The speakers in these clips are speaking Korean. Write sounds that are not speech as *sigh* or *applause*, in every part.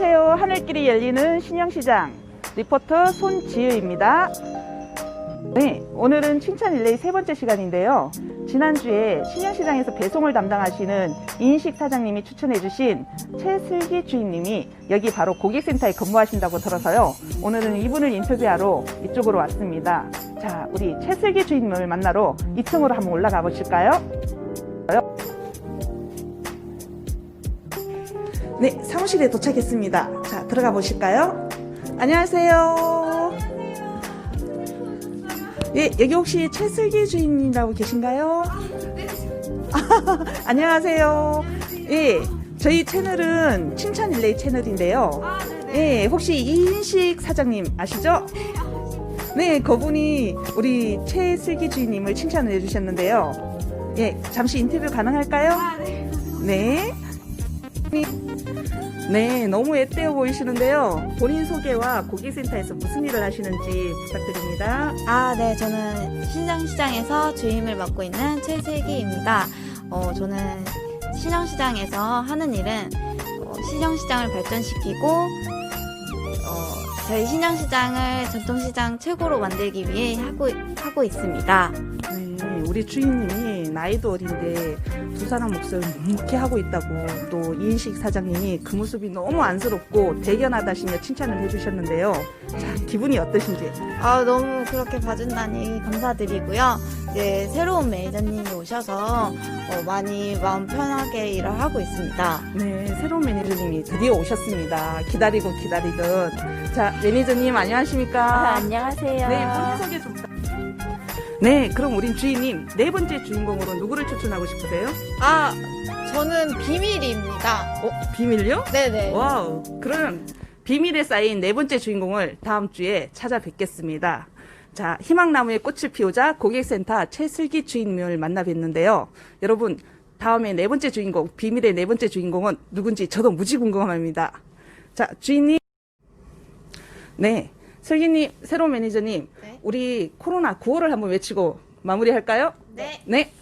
하늘길이 열리는 신영시장 리포터 손지유입니다. 네, 오늘은 칭찬 릴레이 세 번째 시간인데요. 지난주에 신영시장에서 배송을 담당하시는 인식 사장님이 추천해주신 최슬기 주인님이 여기 바로 고객센터에 근무하신다고 들어서요. 오늘은 이분을 인터뷰하러 이쪽으로 왔습니다. 자, 우리 최슬기 주인님을 만나러 2층으로 한번 올라가 보실까요? 네, 사무실에 도착했습니다. 자, 들어가 보실까요? 안녕하세요. 예, 여기 혹시 최슬기 주인이라고 계신가요? *laughs* 안녕하세요. 예, 저희 채널은 칭찬 릴레이 채널인데요. 예, 혹시 이인식 사장님 아시죠? 네, 그분이 우리 최슬기 주인님을 칭찬을 해주셨는데요. 예, 잠시 인터뷰 가능할까요? 네. 네, 너무 애때어 보이시는데요. 본인 소개와 고객센터에서 무슨 일을 하시는지 부탁드립니다. 아, 네. 저는 신장시장에서 주임을 맡고 있는 최슬기입니다. 어, 저는 신영시장에서 하는 일은 어, 신영시장을 발전시키고 어, 저희 신영시장을 전통시장 최고로 만들기 위해 하고, 하고 있습니다. 네, 우리 주인님이 나이도 어린데 두 사람 몫을 묵묵히 하고 있다고 또 이인식 사장님이 그 모습이 너무 안쓰럽고 대견하다시며 칭찬을 해주셨는데요. 자, 기분이 어떠신지? 아, 너무 그렇게 봐준다니 감사드리고요. 이제 새로운 매니저님이 오셔서 어, 많이 마음 편하게 일을 하고 있습니다. 네, 새로운 매니저님이 드디어 오셨습니다. 기다리고 기다리던. 자, 매니저님 안녕하십니까? 안녕하세요. 네, 본인 소개 좀 부탁드립니다. 네, 그럼 우린 주인님 네 번째 주인공으로 누구를 추천하고 싶으세요? 아, 저는 비밀입니다. 어, 비밀요? 네네. 와우. 그럼 비밀에 쌓인 네 번째 주인공을 다음 주에 찾아뵙겠습니다. 자, 희망나무에 꽃을 피우자 고객센터 최슬기 주인님을 만나 뵀는데요. 여러분, 다음에 네 번째 주인공, 비밀의 네 번째 주인공은 누군지 저도 무지 궁금합니다. 자, 주인님. 네. 슬기님, 새로운 매니저님. 네. 우리 코로나 구호를 한번 외치고 마무리할까요? 네. 네.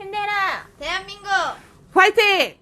힘내라! 대한민국! 화이팅!